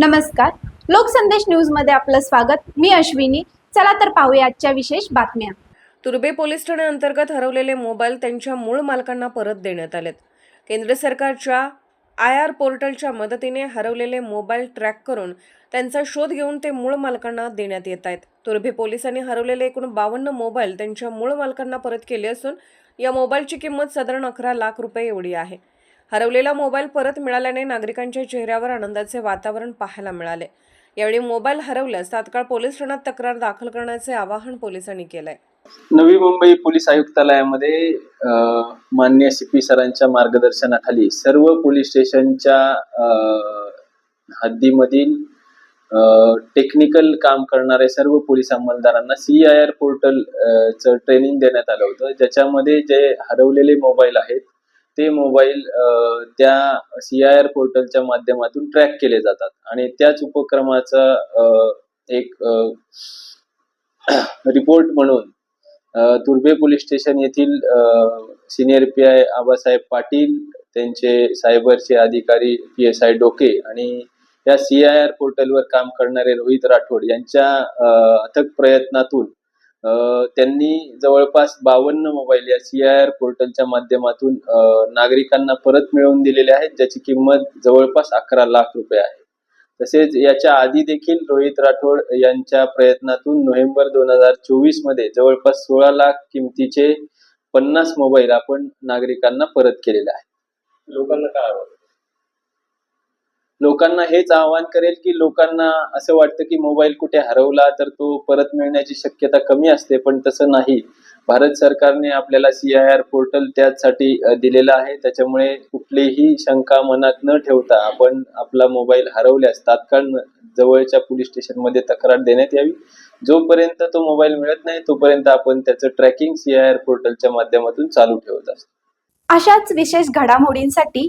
नमस्कार. लोकसंदेश न्यूजमध्ये आपलं स्वागत. मी अश्विनी. चला तर पाहूया आजच्या विशेष बातम्या. तुर्बे पोलीस ठाण्याअंतर्गत हरवलेले मोबाईल त्यांच्या मूळ मालकांना परत देण्यात आलेत. केंद्र सरकारच्या आय आर पोर्टलच्या मदतीने हरवलेले मोबाईल ट्रॅक करून त्यांचा शोध घेऊन ते मूळ मालकांना देण्यात येत आहेत. तुर्भे पोलिसांनी हरवलेले एकूण बावन्न मोबाईल त्यांच्या मूळ मालकांना परत केले असून या मोबाईलची किंमत साधारण अकरा लाख रुपये एवढी आहे. हरवलेला मोबाईल परत मिळाल्याने नागरिकांच्या चेहऱ्यावर आनंदाचे वातावरण पाहायला मिळाले. यावेळी मोबाईल हरवल्यास तात्काळ पोलीस ठाण्यात तक्रार दाखल करण्याचे आवाहन पोलिसांनी केलंय. नवी मुंबई पोलीस आयुक्तालयामध्ये मान्य सी पी सरांच्या मार्गदर्शनाखाली सर्व पोलीस स्टेशनच्या हद्दीमधील टेक्निकल काम करणारे सर्व पोलीस अंमलदारांना सी आय आर पोर्टल च ट्रेनिंग देण्यात आलं होतं. ज्याच्यामध्ये जे हरवलेले मोबाईल आहेत ते मोबाईल त्या सी आय आर पोर्टलच्या माध्यमातून ट्रॅक केले जातात. आणि त्याच उपक्रमाचा एक रिपोर्ट म्हणून तुर्भे पोलीस स्टेशन येथील senior P I Abasaheb Patil त्यांचे सायबरचे अधिकारी पी एस आय डोके आणि या सी आय आर पोर्टलवर काम करणारे रोहित राठोड यांच्या अथक प्रयत्नातून त्यांनी जवळपास बावन्न मोबाईल या सी आय आर पोर्टलच्या माध्यमातून नागरिकांना परत मिळवून दिलेले आहेत ज्याची किंमत जवळपास अकरा लाख रुपये आहे. तसेच याच्या आधी देखील रोहित राठोड यांच्या प्रयत्नातून नोव्हेंबर दोन हजार चोवीसमध्ये जवळपास सोळा लाख किमतीचे पन्नास मोबाईल आपण नागरिकांना परत केलेले आहे लोकांना काय आवडतं? लोकांना हेच आवाहन करेल की लोकांना असं वाटतं की मोबाईल कुठे हरवला तर तो परत मिळण्याची शक्यता कमी असते पण तसं नाही. भारत सरकारने आपल्याला सी आय आर पोर्टल त्यासाठी दिलेला दिलेलं आहे. त्याच्यामुळे कुठलीही शंका मनात न ठेवता आपण आपला मोबाईल हरवल्यास तात्काळ जवळच्या पोलीस स्टेशनमध्ये तक्रार देण्यात यावी. जोपर्यंत तो मोबाईल मिळत नाही तोपर्यंत आपण त्याचं ट्रॅकिंग सी आय आर पोर्टलच्या माध्यमातून चालू ठेवत असतो. अशाच विशेष घडामोडींसाठी